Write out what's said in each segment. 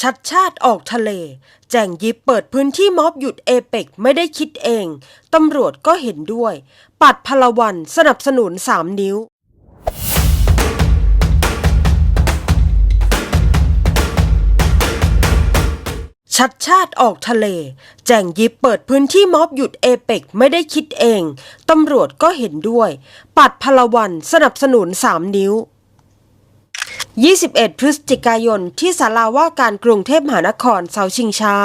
ชัดชาติออกทะเล แจงยิบเปิดพื้นที่ม็อบหยุดเอเปกไม่ได้คิดเอง ตำรวจก็เห็นด้วย ปัดพลวันสนับสนุน3นิ้วชัดชาติออกทะเล แจงยิบเปิดพื้นที่ม็อบหยุดเอเปกไม่ได้คิดเอง ตำรวจก็เห็นด้วย ปัดพลวันสนับสนุน3นิ้ว21 พฤศจิกายนที่ศาลาว่าการกรุงเทพมหานครเสาชิงช้า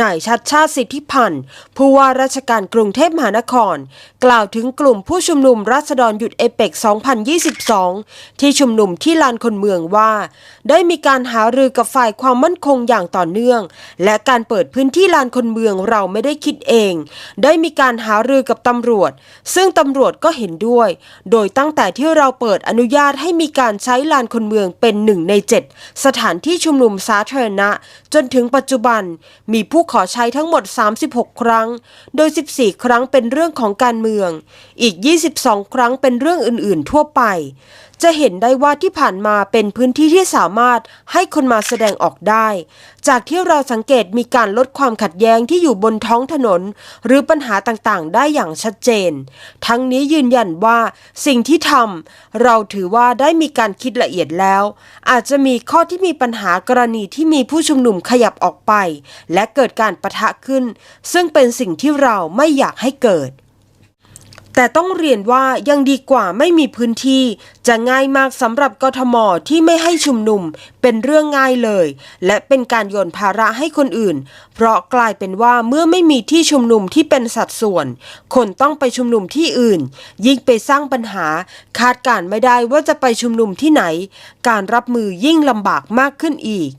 นายชัดชาติสิทธิพันธ์ผู้ว่าราชการกรุงเทพมหานคร กล่าวถึงกลุ่มผู้ชุมนุมราษฎรหยุดเอเปก 2022 ที่ชุมนุมที่ลานคนเมืองว่า ได้มีการหารือกับฝ่ายความมั่นคงอย่างต่อเนื่อง และการเปิดพื้นที่ลานคนเมืองเราไม่ได้คิดเอง ได้มีการหารือกับตำรวจ ซึ่งตำรวจก็เห็นด้วย โดยตั้งแต่ที่เราเปิดอนุญาตให้มีการใช้ลานคนเมืองเป็นหนึ่งใน 7 สถานที่ชุมนุมสาธารณะ จนถึงปัจจุบันมีผู้ขอใช้ทั้งหมด 36 ครั้ง โดย 14 ครั้งเป็นเรื่องของการเมือง อีก 22 ครั้งเป็นเรื่องอื่น ๆ ทั่วไป จะเห็นได้ว่าที่ผ่านมาเป็นพื้นที่ที่สามารถให้คนมาแสดงออกได้ จากที่เราสังเกตมีการลดความขัดแย้งที่อยู่บนท้องถนน หรือปัญหาต่างๆ ได้อย่างชัดเจน ทั้งนี้ยืนยันว่าสิ่งที่ทำเราถือว่าได้มีการคิดละเอียดแล้ว อาจจะมีข้อที่มีปัญหากรณีที่มีผู้ชุมนุมขยับออกไป และเกิดการประทะขึ้น ซึ่งเป็นสิ่งที่เราไม่อยากให้เกิด แต่ต้องเรียนว่ายังดีกว่าไม่มีพื้นที่ จะง่ายมากสำหรับกทมที่ไม่ให้ชุมนุม เป็นเรื่องง่ายเลย และเป็นการโยนภาระให้คนอื่น เพราะกลายเป็นว่าเมื่อไม่มีที่ชุมนุมที่เป็นสัดส่วน คนต้องไปชุมนุมที่อื่น ยิ่งไปสร้างปัญหา คาดการไม่ได้ว่าจะไปชุมนุมที่ไหน การรับมือยิ่งลำบากมากขึ้นอีก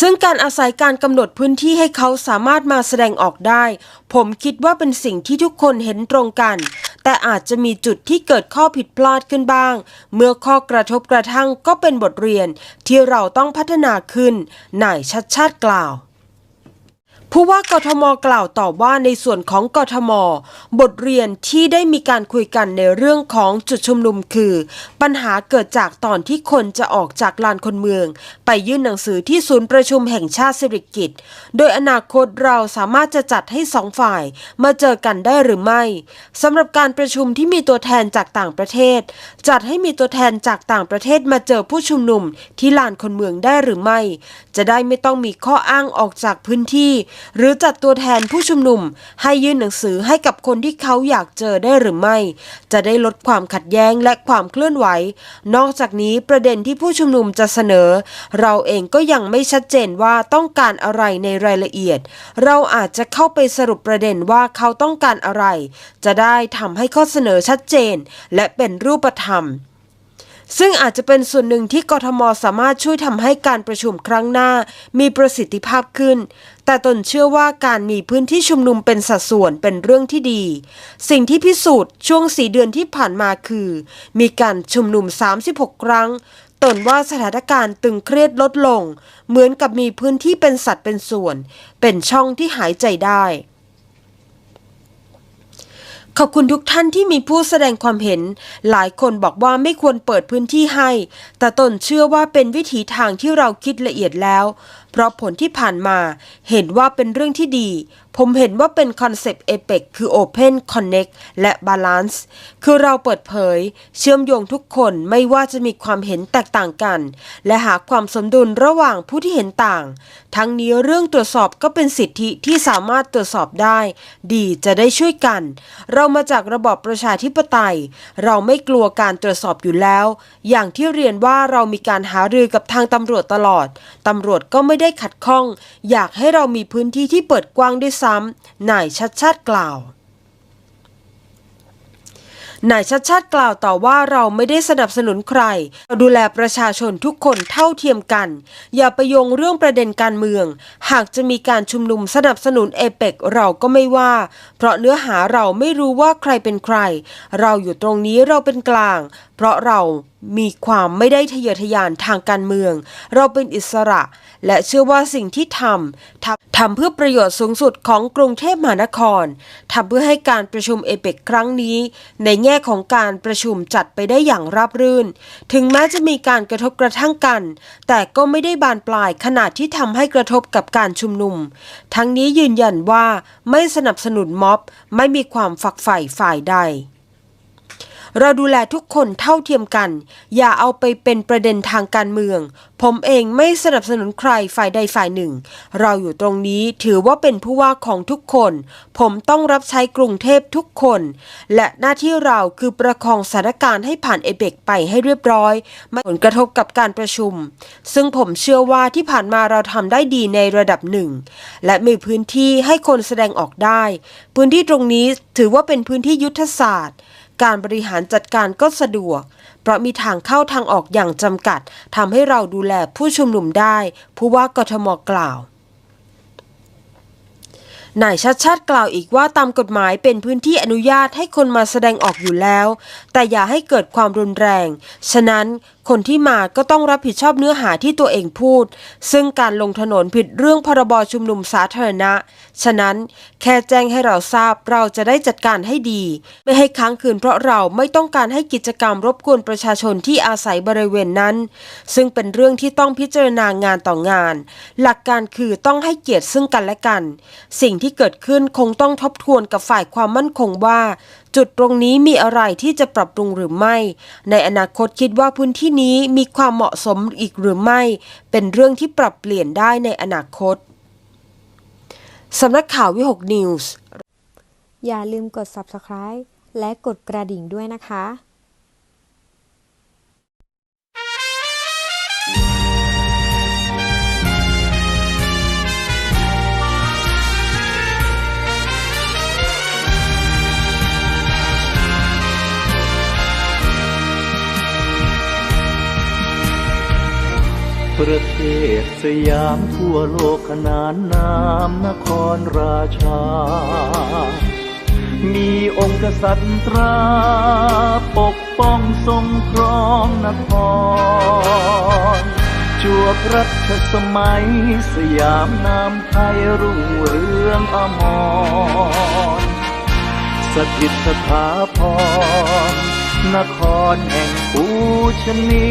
ซึ่งการอาศัยการกำหนดพื้นที่ให้เขาสามารถมาแสดงออกได้ ผมคิดว่าเป็นสิ่งที่ทุกคนเห็นตรงกัน แต่อาจจะมีจุดที่เกิดข้อผิดพลาดขึ้นบ้าง เมื่อข้อกระทบกระทั่งก็เป็นบทเรียนที่เราต้องพัฒนาขึ้นนายชัดชาติกล่าว ผู้ว่ากทมกล่าวต่อว่าในส่วนของกทม บทเรียนที่ได้มีการคุยกันในเรื่องของจุดชุมนุมคือ ปัญหาเกิดจากตอนที่คนจะออกจากลานคนเมือง ไปยื่นหนังสือที่ศูนย์ประชุมแห่งชาติสิริกิตโดยอนาคตเราสามารถจะจัดให้สองฝ่าย มาเจอกันได้หรือไม่สำหรับการประชุมที่มีตัวแทนจากต่างประเทศ จัดให้มีตัวแทนจากต่างประเทศมาเจอผู้ชุมนุมที่ลานคนเมืองได้หรือไม่ จะได้ไม่ต้องมีข้ออ้างออกจากพื้นที่หรือจัดตัวแทนผู้ชุมนุม ให้ยื่นหนังสือให้กับคนที่เขาอยากเจอได้หรือไม่ จะได้ลดความขัดแย้งและความเคลื่อนไหว นอกจากนี้ประเด็นที่ผู้ชุมนุมจะเสนอ เราเองก็ยังไม่ชัดเจนว่าต้องการอะไรในรายละเอียด เราอาจจะเข้าไปสรุปประเด็นว่าเขาต้องการอะไร จะได้ทำให้ข้อเสนอชัดเจน และเป็นรูปธรรม ซึ่งอาจจะเป็นส่วนหนึ่งที่กทมสามารถช่วยทำให้การประชุมครั้งหน้า มีประสิทธิภาพขึ้น แต่ตนเชื่อว่าการมีพื้นที่ชุมนุมเป็นสัดส่วนเป็นเรื่องที่ดี สิ่งที่พิสูจน์ช่วงสี่เดือนที่ผ่านมาคือ มีการชุมนุม 36 ครั้ง ตนว่าสถานการณ์ตึงเครียดลดลง เหมือนกับมีพื้นที่เป็นสัดเป็นส่วน เป็นช่องที่หายใจได้ ขอบคุณทุกท่านที่มีผู้แสดงความเห็น หลายคนบอกว่าไม่ควรเปิดพื้นที่ให้ แต่ตนเชื่อว่าเป็นวิถีทางที่เราคิดละเอียดแล้ว เพราะผลที่ผ่านมาเห็นว่าเป็นเรื่องที่ดี ผมเห็นว่าเป็นคอนเซปต์ APEC คือ Open Connect และ Balance คือเราเปิดเผย เชื่อมโยงทุกคนไม่ว่าจะมีความเห็นแตกต่างกัน และหาความสมดุลระหว่างผู้ที่เห็นต่าง ทั้งนี้เรื่องตรวจสอบก็เป็นสิทธิที่สามารถตรวจสอบได้ ดีจะได้ช่วยกัน เรามาจากระบอบประชาธิปไตย เราไม่กลัวการตรวจสอบอยู่แล้ว อย่างที่เรียนว่าเรามีการหารือกับทางตำรวจตลอดตำรวจก็ไม่ได้ขัดข้อง อยากให้เรามีพื้นที่ที่เปิดกว้างด้วยซ้ำนายชัดชาติกล่าว นายชัดชาติกล่าวต่อว่าเราไม่ได้สนับสนุนใคร เราดูแลประชาชนทุกคนเท่าเทียมกัน อย่าไปโยงเรื่องประเด็นการเมือง หากจะมีการชุมนุมสนับสนุนเอเปกเราก็ไม่ว่า เพราะเนื้อหาเราไม่รู้ว่าใครเป็นใคร เราอยู่ตรงนี้เราเป็นกลาง เพราะเรามีความไม่ได้ทะเยอทะยานทางการเมือง เราเป็นอิสระ และเชื่อว่าสิ่งที่ทำทำ ทำเพื่อประโยชน์สูงสุดของกรุงเทพมหานคร ทำเพื่อให้การประชุมเอเปกครั้งนี้ ในแง่ของการประชุมจัดไปได้อย่างราบรื่น ถึงแม้จะมีการกระทบกระทั่งกัน แต่ก็ไม่ได้บานปลายขนาดที่ทำให้กระทบกับการชุมนุม ทั้งนี้ยืนยันว่าไม่สนับสนุนม็อบ ไม่มีความฝักใฝ่ฝ่ายใด เราดูแลทุกคนเท่าเทียมกัน อย่าเอาไปเป็นประเด็นทางการเมือง ผมเองไม่สนับสนุนใครฝ่ายใดฝ่ายหนึ่ง เราอยู่ตรงนี้ถือว่าเป็นผู้ว่าของทุกคน ผมต้องรับใช้กรุงเทพทุกคน และหน้าที่เราคือประคองสถานการณ์ให้ผ่านเอเบกไปให้เรียบร้อยไม่ผลกระทบกับการประชุม ซึ่งผมเชื่อว่าที่ผ่านมาเราทำได้ดีในระดับหนึ่ง และมีพื้นที่ให้คนแสดงออกได้ พื้นที่ตรงนี้ถือว่าเป็นพื้นที่ยุทธศาสตร์ การบริหารจัดการก็สะดวก เพราะมีทางเข้าทางออกอย่างจำกัดทำให้เราดูแลผู้ชุมนุมได้ ผู้ว่ากทมกล่าว นายชัดชาติกล่าวอีกว่าตามกฎหมายเป็นพื้นที่อนุญาตให้คนมาแสดงออกอยู่แล้ว แต่อย่าให้เกิดความรุนแรง ฉะนั้นคนที่มาก็ต้องรับผิดชอบเนื้อหาที่ตัวเองพูด ซึ่งการลงถนนผิดเรื่องพรบชุมนุมสาธารณะ ฉะนั้นแค่แจ้งให้เราทราบเราจะได้จัดการให้ดี ไม่ให้ค้างคืนเพราะเราไม่ต้องการให้กิจกรรมรบกวนประชาชนที่อาศัยบริเวณนั้น ซึ่งเป็นเรื่องที่ต้องพิจารณางานต่องาน หลักการคือต้องให้เกียรติซึ่งกันและกัน สิ่งที่เกิดขึ้นคงต้องทบทวนกับฝ่ายความมั่นคงว่า จุดตรงนี้มีอะไรที่จะปรับปรุงหรือไม่ ในอนาคตคิดว่าพื้นที่นี้มีความเหมาะสมอีกหรือไม่ เป็นเรื่องที่ปรับเปลี่ยนได้ในอนาคตสำนักข่าววิหกนิวส์อย่าลืมกด subscribe และกดกระดิ่งด้วยนะคะ ประเทศสยามทั่วโลกขนานนามนครราชา มีองค์กษัตริย์ตรา ปกป้องทรงครองนครจวบรัชสมัย สยามนามไทยรุ่งเรืองอมร สถิตสถาพรนครแห่งปูชนี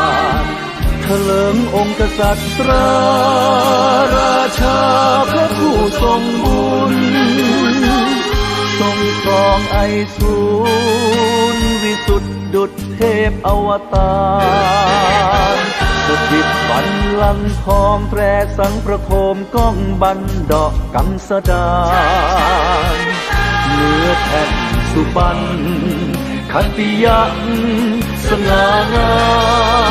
ลิงองค์กษัตริย์ราราชาพระผู้ทรงบุญ ทรงครองไอสูรวิสุทธิดุจเทพอวตารสถิตบันลังทองแตรสังประโคมก้องบันดอกกังสดานเนื้อแผ่นสุบรรณขัตติยักษ์สง่างามประน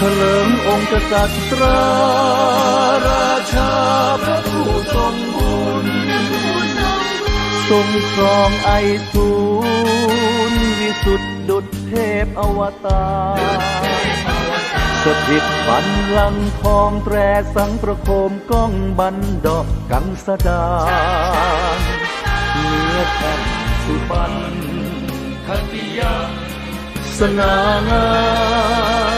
เถลิงองค์กษัตริย์ราราชาพระผู้ทรงบุญทรงครองไอสูรวิสุทธิดุจเทพอวตารสถิตบันลังทองแตรสังประโคมก้องบันดอกกังสดาเนื้อแผ่นสุพรรณคติยาสง่างาม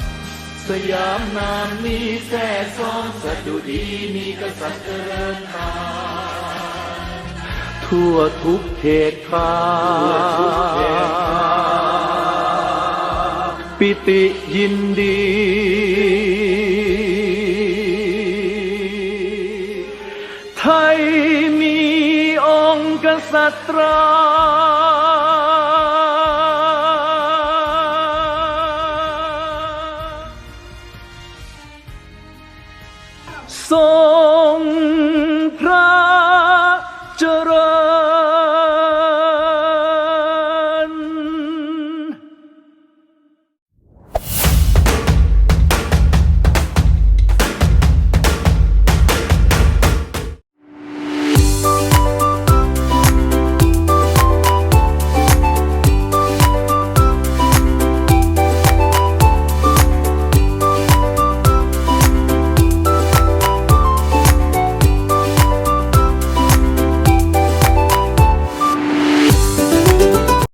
สยามนามนี้แท้ซองสดุดีมีกษัตริย์เจริญตามทั่วทุกเขตข้าปิติยินดี ไทยมีองค์กษัตรา ทรง